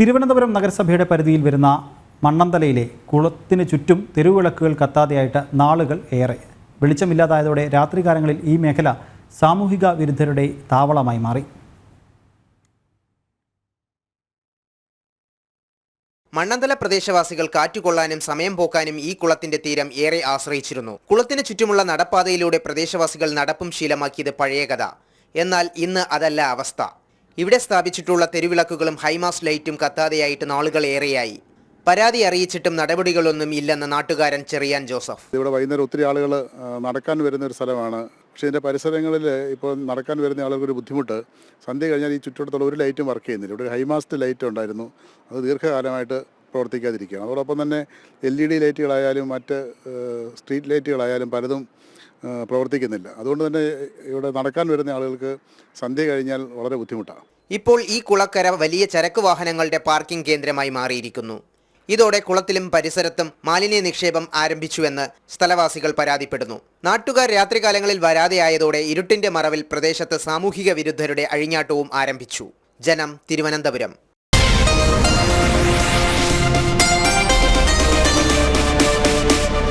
തിരുവനന്തപുരം നഗരസഭയുടെ പരിധിയിൽ വരുന്ന മണ്ണന്തലയിലെ കുളത്തിന് ചുറ്റും തെരുവിളക്കുകൾ കത്താതെയായിട്ട് നാളുകൾ ഏറെ. വെളിച്ചമില്ലാതായതോടെ രാത്രികാലങ്ങളിൽ ഈ മേഖല സാമൂഹിക വിരുദ്ധരുടെ താവളമായി മാറി. മണ്ണന്തല പ്രദേശവാസികൾ കാറ്റുകൊള്ളാനും സമയം പോക്കാനും ഈ കുളത്തിന്റെ തീരം ഏറെ ആശ്രയിച്ചിരുന്നു. കുളത്തിന് ചുറ്റുമുള്ള നടപ്പാതയിലൂടെ പ്രദേശവാസികൾ നടപ്പും ശീലമാക്കിയത് പഴയ കഥ. എന്നാൽ ഇന്ന് അതല്ല അവസ്ഥ. ഇവിടെ സ്ഥാപിച്ചിട്ടുള്ള തെരുവിളക്കുകളും ഹൈമാസ് ലൈറ്റും കത്താതെയായിട്ട് നാളുകൾ ഏറെയായി. പരാതി അറിയിച്ചിട്ടും നടപടികളൊന്നും ഇല്ലെന്ന് നാട്ടുകാരൻ ചെറിയാൻ ജോസഫ്. ഇവിടെ വൈകുന്നേരം ഒത്തിരി ആളുകൾ നടക്കാൻ വരുന്ന ഒരു സ്ഥലമാണ്. പക്ഷേ ഇതിന്റെ പരിസരങ്ങളിൽ ഇപ്പോൾ നടക്കാൻ വരുന്ന ആളുകൾക്ക് ഒരു ബുദ്ധിമുട്ട്. സന്ധ്യ കഴിഞ്ഞാൽ ഈ ചുറ്റുവട്ടത്തുള്ള ഒരു ലൈറ്റും വർക്ക് ചെയ്യുന്നില്ല. ഇവിടെ ഒരു ഹൈമാസ്റ്റ് ലൈറ്റ് ഉണ്ടായിരുന്നു. അത് ദീർഘകാലമായിട്ട് പ്രവർത്തിക്കാതിരിക്കുകയാണ്. അതോടൊപ്പം തന്നെ എൽ ഇ ഡി ലൈറ്റുകളായാലും മറ്റ് സ്ട്രീറ്റ് ലൈറ്റുകളായാലും പലതും പ്രവർത്തിക്കുന്നില്ല. അതുകൊണ്ട് തന്നെ ഇവിടെ നടക്കാൻ വരുന്ന ആളുകൾക്ക് സന്ധ്യ കഴിഞ്ഞാൽ വളരെ ബുദ്ധിമുട്ടാണ്. ഇപ്പോൾ ഈ കുളക്കര വലിയ ചരക്ക് വാഹനങ്ങളുടെ പാർക്കിംഗ് കേന്ദ്രമായി മാറിയിരിക്കുന്നു. ഇതോടെ കുളത്തിലും പരിസരത്തും മാലിന്യ നിക്ഷേപം ആരംഭിച്ചുവെന്ന് സ്ഥലവാസികൾ പരാതിപ്പെടുന്നു. നാട്ടുകാർ രാത്രികാലങ്ങളിൽ വരാതെയായതോടെ ഇരുട്ടിന്റെ മറവിൽ പ്രദേശത്ത് സാമൂഹിക വിരുദ്ധരുടെ അഴിഞ്ഞാട്ടവും ആരംഭിച്ചു. ജനം തിരുവനന്തപുരം.